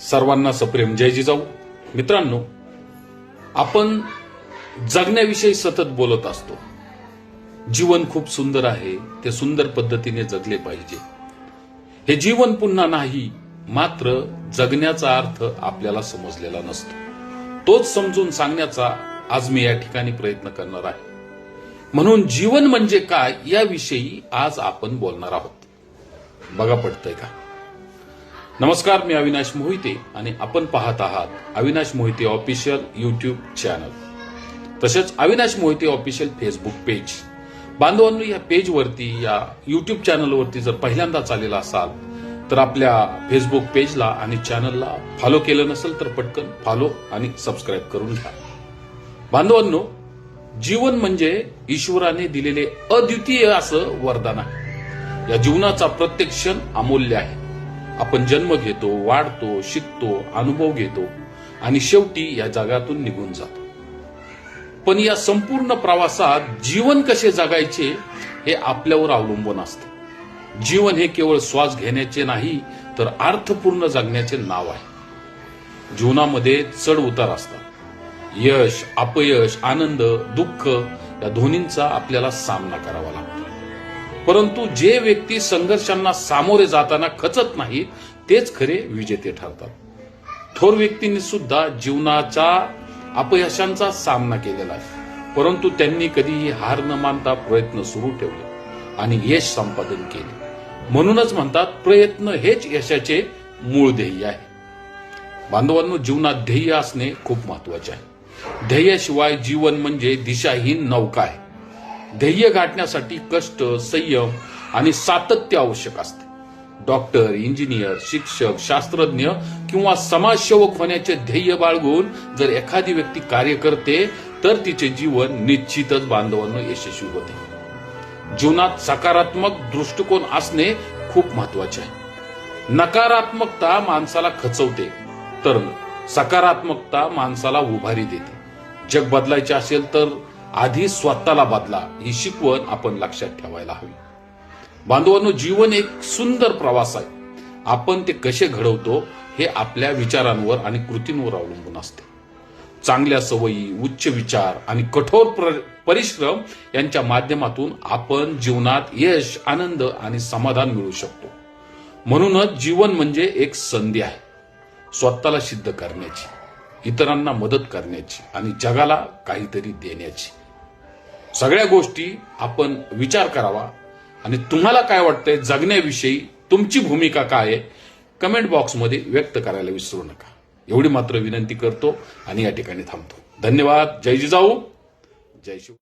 सर्वांना सप्रेम. जय जिजाऊ. मित्रांनो आपण जगण्याविषयी सतत बोलत असतो. जीवन खूप सुंदर आहे. ते सुंदर पद्धतीने जगले पाहिजे. हे जीवन पुन्हा नाही मात्र जगण्याचा अर्थ आपल्याला समजलेला नसतो. तोच समजून सांगण्याचा आज मी या ठिकाणी प्रयत्न करणार आहे. म्हणून जीवन म्हणजे काय याविषयी आज आपण बोलणार आहोत. बघा पडतंय का? नमस्कार मी अविनाश मोहिते आणि आपण पाहत आहात Avinash Mohite official YouTube channel तसेच Avinash Mohite official Facebook page बांधवांनो या पेजवरती या युट्यूब चॅनलवरती जर पहिल्यांदाच आलेला असाल तर आपल्या फेसबुक पेजला आणि चॅनलला फॉलो केलं नसेल तर पटकन फॉलो आणि सबस्क्राईब करून घ्या. बांधवांनो जीवन म्हणजे ईश्वराने दिलेले अद्वितीय असं वरदान आहे. या जीवनाचा प्रत्येक क्षण अमूल्य आहे. आपण जन्म घेतो वाढतो शिकतो अनुभव घेतो आणि शेवटी या जगातून निघून जातो. पण या संपूर्ण प्रवासात जीवन कसे जगायचे हे आपल्यावर अवलंबून असते. जीवन हे केवळ श्वास घेण्याचे नाही तर अर्थपूर्ण जगण्याचे नाव आहे. जीवनामध्ये चढ उतार असतात. यश अपयश आनंद दुःख या दोन्हींचा आपल्याला सामना करावा लागतो. परंतु जे व्यक्ती संघर्षांना सामोरे जाताना खचत नाही तेच खरे विजेते ठरतात. थोर व्यक्तींनी सुद्धा जीवनाच्या अपयशांचा सामना केलेला आहे. परंतु त्यांनी कधीही हार न मानता प्रयत्न सुरू ठेवले आणि यश संपादन केले. म्हणूनच म्हणतात प्रयत्न हेच यशाचे मूळ ध्येय आहे. बांधवांनो जीवनात ध्येय असणे खूप महत्त्वाचे आहे. ध्येयाशिवाय जीवन म्हणजे दिशाहीन नौका आहे. ध्येय गाठण्यासाठी कष्ट संयम आणि सातत्य आवश्यक असते. डॉक्टर इंजिनियर शिक्षक शास्त्रज्ञ किंवा समाजसेवक होण्याचे ध्येय बाळगून जर एखादी व्यक्ती कार्य करते तर तिचे जीवन निश्चितच बांधवांना यशस्वी होते. जीवनात सकारात्मक दृष्टिकोन असणे खूप महत्त्वाचे आहे. नकारात्मकता माणसाला खचवते तर सकारात्मकता माणसाला उभारी देते. जग बदलायचे असेल तर आधी स्वतःला बदला ही शिकवण आपण लक्षात ठेवायला हवी. बांधवांनो जीवन एक सुंदर प्रवास आहे. आपण ते कसे घडवतो हे आपल्या विचारांवर आणि कृतींवर अवलंबून असते. चांगल्या सवयी उच्च विचार आणि कठोर परिश्रम यांच्या माध्यमातून आपण जीवनात यश आनंद आणि समाधान मिळू शकतो. म्हणूनच जीवन म्हणजे एक संधी आहे. स्वतःला सिद्ध करण्याची. इतरांना मदत करण्याची आणि जगाला काहीतरी देण्याची. सगळ्या गोष्टी आपण विचार करावा. आणि तुम्हाला काय वाटतंय जगण्याविषयी तुमची भूमिका काय आहे? कमेंट बॉक्समध्ये व्यक्त करायला विसरू नका. एवढी मात्र विनंती करतो आणि या ठिकाणी थांबतो. धन्यवाद. जय जिजाऊ. जय शिव.